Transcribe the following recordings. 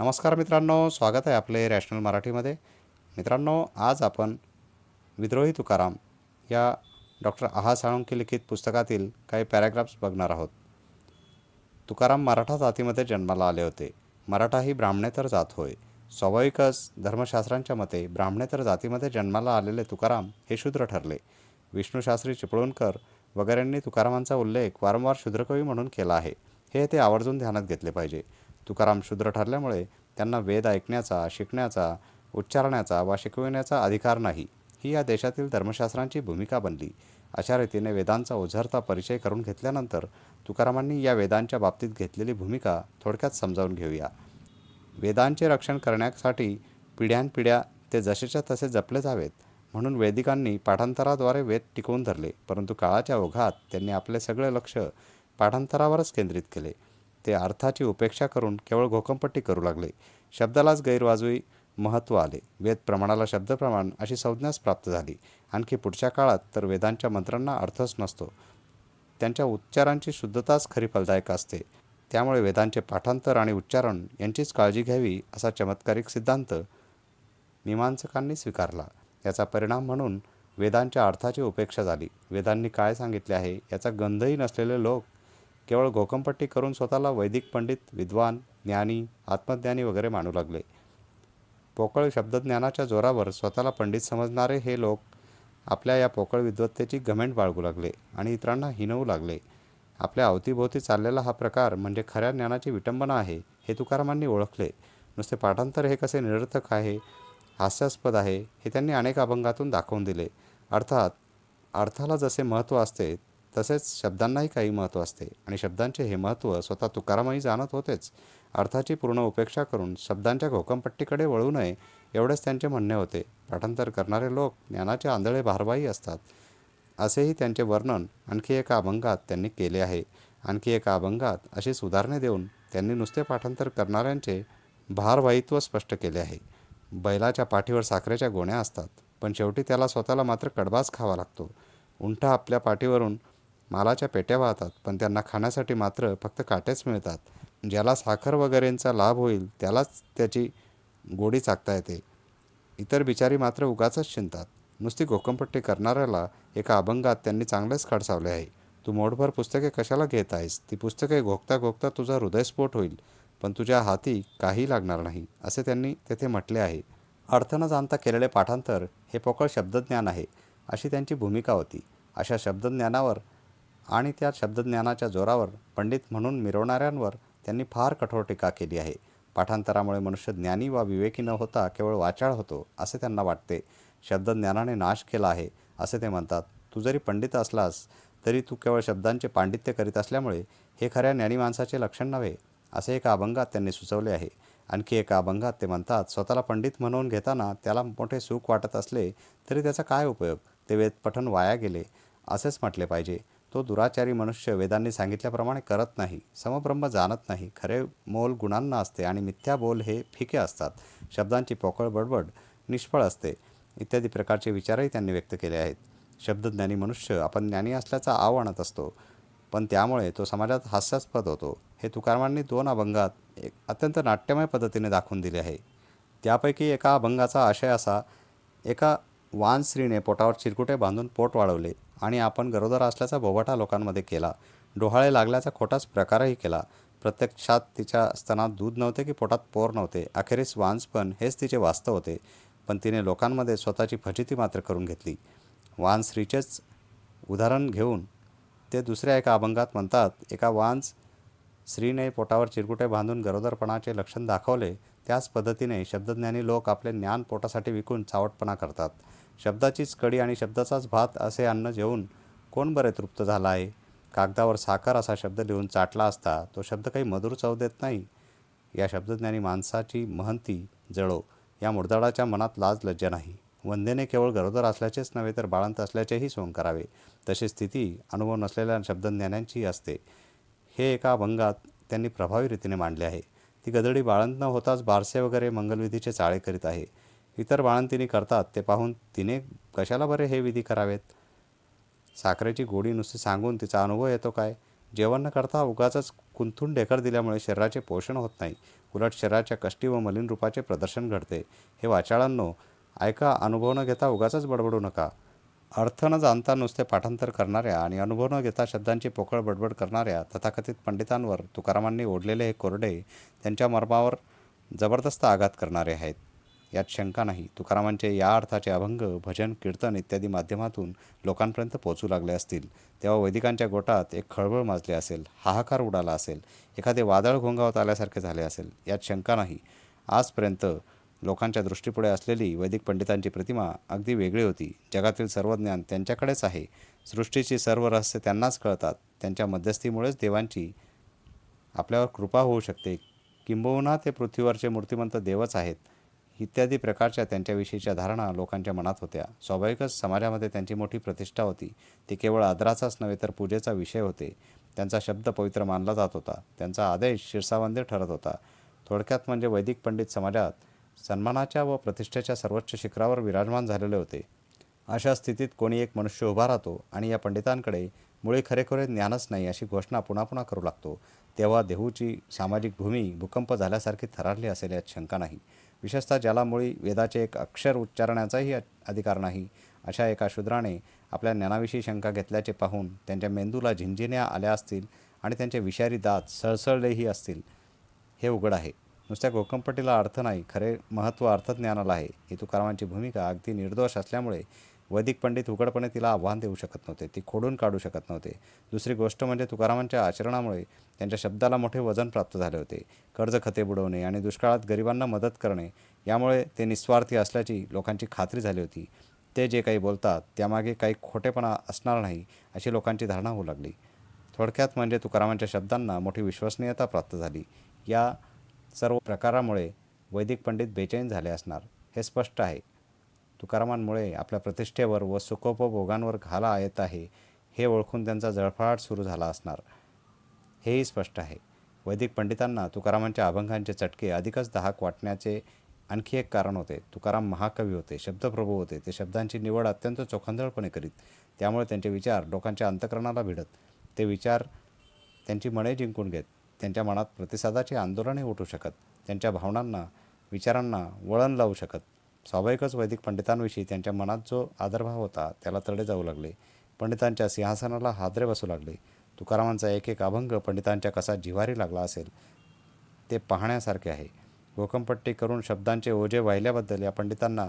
नमस्कार मित्रांनो स्वागत आहे आपले रॅशनल मराठीमध्ये. मित्रांनो आज आपण विद्रोही तुकाराम या डॉक्टर आहा साळुंके लिखित पुस्तकातील काही पॅराग्राफ्स बघणार आहोत. तुकाराम मराठा जातीमध्ये जन्माला आले होते. मराठा ही ब्राह्मणेतर जात होय. स्वाभाविकच धर्मशास्त्रांच्या मते ब्राह्मणेतर जातीमध्ये जन्माला आलेले तुकाराम हे शूद्र ठरले. विष्णूशास्त्री चिपळूणकर वगैरेंनी तुकारामांचा उल्लेख वारंवार शूद्रकवी म्हणून केला आहे. हे ते आवर्जून ध्यानात घेतले पाहिजे. तुकाराम शूद्र ठरल्यामुळे त्यांना वेद ऐकण्याचा शिकण्याचा उच्चारण्याचा वा शिकविण्याचा अधिकार नाही. ही या देशातील धर्मशास्त्रांची भूमिका बनली. अशा रीतीने वेदांचा ओझरता परिचय करून घेतल्यानंतर तुकारामांनी या वेदांच्या बाबतीत घेतलेली भूमिका थोडक्यात समजावून घेऊया. वेदांचे रक्षण करण्यासाठी पिढ्यानपिढ्या ते जसेच्या तसे जपले जावेत म्हणून वैदिकांनी पाठांतराद्वारे वेद टिकवून धरले परंतु काळाच्या ओघात त्यांनी आपले सगळे लक्ष पाठांतरावरच केंद्रित केले. ते अर्थाची उपेक्षा करून केवळ घोकंपट्टी करू लागले. शब्दालाच गैरवाजवी महत्त्व आले. वेद प्रमाणाला शब्दप्रमाण अशी संज्ञाच प्राप्त झाली. आणखी पुढच्या काळात तर वेदांच्या मंत्रांना अर्थच नसतो. त्यांच्या उच्चारांची शुद्धताच खरी फलदायक असते. त्यामुळे वेदांचे पाठांतर आणि उच्चारण यांचीच काळजी घ्यावी असा चमत्कारिक सिद्धांत मीमांसकांनी स्वीकारला. याचा परिणाम म्हणून वेदांच्या अर्थाची उपेक्षा झाली. वेदांनी काय सांगितले आहे याचा गंधही नसलेले लोक केवळ गोकमपट्टी करून स्वतःला वैदिक पंडित विद्वान ज्ञानी आत्मज्ञानी वगैरे मानू लागले. पोकळ शब्दज्ञानाच्या जोरावर स्वतःला पंडित समजणारे हे लोक आपल्या या पोकळ विद्वत्तेची घमेंट बाळगू लागले आणि इतरांना हिनवू लागले. आपल्या अवतीभोवती चाललेला हा प्रकार म्हणजे खऱ्या ज्ञानाची विटंबना आहे हे तुकारामांनी ओळखले. नुसते पाठांतर हे कसे निरर्थक आहे हास्यास्पद आहे हे त्यांनी अनेक अभंगातून दाखवून दिले. अर्थात अर्थाला जसे महत्त्व असते तसेच शब्दांनाही काही महत्त्व असते. आणि शब्दांचे हे महत्त्व स्वतः तुकारामही जाणत होतेच. अर्थाची पूर्ण उपेक्षा करून शब्दांच्या घोकमपट्टीकडे वळू नये एवढेच त्यांचे म्हणणे होते. पाठांतर करणारे लोक ज्ञानाचे आंधळे भारवाही असतात. असेही त्यांचे वर्णन आणखी एका अभंगात त्यांनी केले आहे. आणखी एका अभंगात अशी सुधारणे देऊन त्यांनी नुसते पाठांतर करणाऱ्यांचे भारवाहित्व स्पष्ट केले आहे. बैलाच्या पाठीवर साखरेच्या गोण्या असतात पण शेवटी त्याला स्वतःला मात्र कडबाच खावा लागतो. उंठा आपल्या पाठीवरून मालाच्या पेट्या वाहतात पण त्यांना खाण्यासाठी मात्र फक्त काटेच मिळतात. ज्याला साखर वगैरेंचा लाभ होईल त्यालाच त्याची गोडी चाकता येते. इतर बिचारी मात्र उगाचच चिंतात नुसती गोकमपट्टी करणाऱ्याला एका अभंगात त्यांनी चांगलेच खडसावले आहे. तू मोठभर पुस्तके कशाला घेत आहेस? ती पुस्तके घोकता घोकता तुझा हृदयस्फोट होईल पण तुझ्या हाती काही लागणार नाही असे त्यांनी तेथे म्हटले आहे. अर्थ न जाणता केलेले पाठांतर हे पोकळ शब्दज्ञान आहे अशी त्यांची भूमिका होती. अशा शब्दज्ञानावर आणि त्या शब्दज्ञानाच्या जोरावर पंडित म्हणून मिरवणाऱ्यांवर त्यांनी फार कठोर टीका केली आहे. पाठांतरामुळे मनुष्य ज्ञानी वा विवेकी न होता केवळ वाचाळ होतो असे त्यांना वाटते. शब्दज्ञानाने नाश केला आहे असे ते म्हणतात. तू जरी पंडित असलास तरी तू केवळ शब्दांचे पांडित्य करीत असल्यामुळे हे खऱ्या ज्ञानी माणसाचे लक्षण नव्हे असे एका अभंगात त्यांनी सुचवले आहे. आणखी एका अभंगात ते म्हणतात स्वतःला पंडित म्हणून घेताना त्याला मोठे सुख वाटत असले तरी त्याचा काय उपयोग? ते वेदपठन वाया गेले असेच म्हटले पाहिजे. तो दुराचारी मनुष्य वेदांनी सांगितल्याप्रमाणे करत नाही समब्रह्म जाणत नाही खरे मोल गुणांना असते आणि मिथ्या बोल हे फिके असतात शब्दांची पोकळ बडबड निष्फळ असते इत्यादी प्रकारचे विचारही त्यांनी व्यक्त केले आहेत. शब्दज्ञानी मनुष्य आपण ज्ञानी असल्याचा आव आणत असतो पण त्यामुळे तो समाजात हास्यास्पद होतो. हे तुकारामांनी दोन अभंगात एक अत्यंत नाट्यमय पद्धतीने दाखवून दिले आहे. त्यापैकी एका अभंगाचा आशय असा एका वान स्त्रीने पोटावर चिरकुटे बांधून पोट वाढवले आणि आपण गरोदर असल्याचा बोबाटा लोकांमध्ये केला. डोहाळे लागल्याचा खोटाच प्रकारही केला. प्रत्यक्षात तिच्या स्तनात दूध नव्हते की पोटात पोर नव्हते. अखेरीस वांसपण हेच तिचे वास्तव होते. पण तिने लोकांमध्ये स्वतःची फजिती मात्र करून घेतली. वान स्त्रीचेच उदाहरण घेऊन ते दुसऱ्या एका अभंगात म्हणतात एका वांस स्त्रीने पोटावर चिरकुटे बांधून गरोदरपणाचे लक्षण दाखवले. त्याच पद्धतीने शब्दज्ञानी लोक आपले ज्ञान पोटासाठी विकून चावटपणा करतात. शब्दाचीच कडी आणि शब्दाचाच भात असे अन्न जेवून कोण बरे तृप्त झाला आहे कागदावर साखर असा शब्द लिहून चाटला असता तो शब्द काही मधुर चव देत नाही. या शब्दज्ञानी माणसाची महंती जळो या मुर्दाळाच्या मनात लाज लज्जा नाही. वंदेने केवळ गरोदर असल्याचेच नव्हे तर बाळंत असल्याचेही सोंग करावे. तशी स्थिती अनुभव नसलेल्या शब्दज्ञानांची असते. हे एका अभंगात त्यांनी प्रभावी रीतीने मांडले आहे. ती गदडी बाळंत न होताच बारसे वगैरे मंगलविधीचे चाळे करीत आहे. इतर बाळंतिणी करतात ते पाहून तिने कशाला बरे हे विधी करावेत? साखरेची गोडी नुसती सांगून तिचा अनुभव येतो काय? जेवण न करता उगाचच कुंथून ढेकर दिल्यामुळे शरीराचे पोषण होत नाही. उलट शरीराच्या कष्टी व मलिन रूपाचे प्रदर्शन घडते. हे वाचाळांनो ऐका अनुभव न घेता उगाच बडबडू नका. अर्थ न जाणता नुसते पाठांतर करणाऱ्या आणि अनुभव न घेता शब्दांची पोकळ बडबड करणाऱ्या तथाकथित पंडितांवर तुकारामांनी ओढलेले हे कोरडे त्यांच्या मर्मावर जबरदस्त आघात करणारे आहेत. यात शंका नाही. तुकारामांचे या अर्थाचे अभंग भजन कीर्तन इत्यादी माध्यमातून लोकांपर्यंत पोहोचू लागले असतील. तेव्हा वैदिकांच्या गोटात एक खळबळ माजली असेल हाहाकार उडाला असेल एखादे वादळ घोंगावत आल्यासारखे झाले असेल यात शंका नाही. आजपर्यंत लोकांच्या दृष्टीपुढे असलेली वैदिक पंडितांची प्रतिमा अगदी वेगळी होती. जगातील सर्व ज्ञान त्यांच्याकडेच आहे. सृष्टीची सर्व रहस्य त्यांनाच कळतात. त्यांच्या मध्यस्थीमुळेच देवांची आपल्यावर कृपा होऊ शकते. किंबहुना ते पृथ्वीवरचे मूर्तिमंत देवच आहेत. इत्यादी प्रकारच्या त्यांच्याविषयीच्या धारणा लोकांच्या मनात होत्या. स्वाभाविकच समाजामध्ये त्यांची मोठी प्रतिष्ठा होती. ते केवळ आदराचाच नव्हे तर पूजेचा विषय होते. त्यांचा शब्द पवित्र मानला जात होता. त्यांचा आदेश शिरसावंदे ठरत होता. थोडक्यात म्हणजे वैदिक पंडित समाजात सन्मानाच्या व प्रतिष्ठेच्या सर्वोच्च शिखरावर विराजमान झालेले होते. अशा स्थितीत कोणी एक मनुष्य उभा राहतो आणि या पंडितांकडे मुळे खरेखुरे ज्ञानच नाही अशी घोषणा पुन्हा पुन्हा करू लागतो. तेव्हा देहूची सामाजिक भूमी भूकंप झाल्यासारखी थरारली असेल यात शंका नाही. विशेषतः ज्याला मुळी वेदाचे एक अक्षर उच्चारण्याचाही अधिकार नाही अशा एका शूद्राने आपल्या ज्ञानाविषयी शंका घेतल्याचे पाहून त्यांच्या मेंदूला झिंझिन्या आल्या असतील आणि त्यांचे विषारी दात सळसळलेही असतील हे उघड आहे. नुसत्या गोकंपटीला अर्थ नाही खरे महत्त्व अर्थज्ञानाला आहे. ही तुकारामांची भूमिका अगदी निर्दोष असल्यामुळे वैदिक पंडित उघडपणे तिला आव्हान देऊ शकत नव्हते. ती खोडून काढू शकत नव्हते. दुसरी गोष्ट म्हणजे तुकारामांच्या आचरणामुळे त्यांच्या शब्दाला मोठे वजन प्राप्त झाले होते. कर्ज खते बुडवणे आणि दुष्काळात गरिबांना मदत करणे यामुळे ते निस्वार्थी असल्याची लोकांची खात्री झाली होती. ते जे काही बोलतात त्यामागे काही खोटेपणा असणार नाही अशी लोकांची धारणा होऊ लागली. थोडक्यात म्हणजे तुकारामांच्या शब्दांना मोठी विश्वसनीयता प्राप्त झाली. या सर्व प्रकारामुळे वैदिक पंडित बेचैन झाले असणार हे स्पष्ट आहे. तुकारामांमुळे आपल्या प्रतिष्ठेवर व सुखोपभोगांवर घाला येत आहे हे ओळखून त्यांचा जळफळाट सुरू झाला असणार. हेही स्पष्ट आहे. वैदिक पंडितांना तुकारामांच्या अभंगांचे चटके अधिकच दहाक वाटण्याचे आणखी एक कारण होते. तुकाराम महाकवी होते शब्दप्रभू होते. ते शब्दांची निवड अत्यंत चोखंदळपणे करीत त्यामुळे त्यांचे विचार लोकांच्या अंतकरणाला भिडत. ते विचार त्यांची मने जिंकून घेत त्यांच्या मनात प्रतिसादाचे आंदोलनही उठू शकत त्यांच्या भावनांना विचारांना वळण लावू शकत. स्वाभाविकच वैदिक पंडितांविषयी त्यांच्या मनात जो आदरभाव होता त्याला तडे जाऊ लागले. पंडितांच्या सिंहासनाला हादरे बसू लागले. तुकारामांचा एक एक अभंग पंडितांच्या कसा जिवारी लागला असेल ते पाहण्यासारखे आहे. गोकमपट्टी करून शब्दांचे ओझे वाहिल्याबद्दल या पंडितांना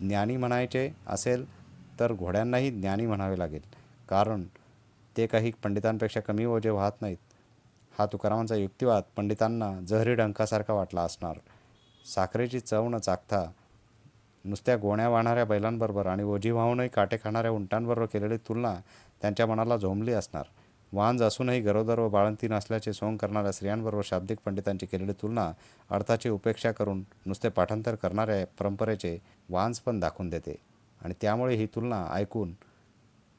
ज्ञानी म्हणायचे असेल तर घोड्यांनाही ज्ञानी म्हणावे लागेल. कारण ते काही पंडितांपेक्षा कमी ओझे वाहत नाहीत. हा तुकारामांचा युक्तिवाद पंडितांना जहरी डंकासारखा वाटला असणार. साखरेची चव न चाकता नुसत्या गोण्या वाहणाऱ्या बैलांबरोबर आणि ओझी वाहूनही काटे खाणाऱ्या उंटांबरोबर केलेली तुलना त्यांच्या मनाला झोंबली असणार. वांज असूनही गरोदर व बाळंतीन असल्याचे सोंग करणाऱ्या स्त्रियांबरोबर शाब्दिक पंडितांची केलेली तुलना अर्थाची उपेक्षा करून नुसते पाठांतर करणाऱ्या परंपरेचे वांज पण दाखवून देते. आणि त्यामुळे ही तुलना ऐकून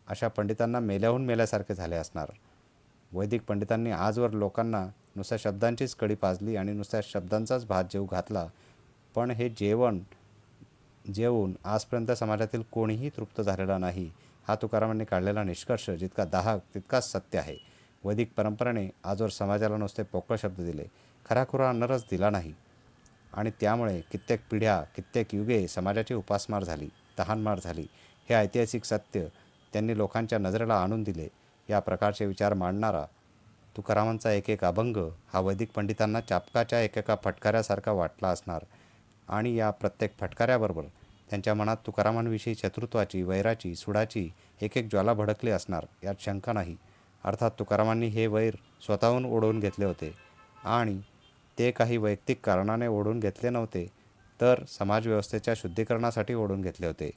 अशा पंडितांना मेल्याहून मेल्यासारखे झाले असणार. वैदिक पंडितांनी आजवर लोकांना नुसत्या शब्दांचीच कडी पाजली आणि नुसत्या शब्दांचाच भात जेव घातला. पण हे जेवण जेवून आजपर्यंत समाजातील कोणीही तृप्त झालेला नाही. हा तुकारामांनी काढलेला निष्कर्ष जितका दाहक तितकाच सत्य आहे. वैदिक परंपरेने आजवर समाजाला नुसते पोकळ शब्द दिले. खराखुरा अन्नरच दिला नाही. आणि त्यामुळे कित्येक पिढ्या कित्येक युगे समाजाची उपासमार झाली तहानमार झाली. हे ऐतिहासिक सत्य त्यांनी लोकांच्या नजरेला आणून दिले. या प्रकारचे विचार मांडणारा तुकारामांचा एक एक अभंग हा वैदिक पंडितांना चापकाच्या एकेका फटकाऱ्यासारखा वाटला असणार. आणि या प्रत्येक फटकाऱ्याबरोबर त्यांच्या मनात तुकारामांविषयी शत्रुत्वाची वैराची सुडाची एक एक ज्वाला भडकली असणार यात शंका नाही. अर्थात तुकारामांनी हे वैर स्वतःहून ओढवून घेतले होते आणि ते काही वैयक्तिक कारणाने ओढून घेतले नव्हते तर समाजव्यवस्थेच्या शुद्धीकरणासाठी ओढून घेतले होते.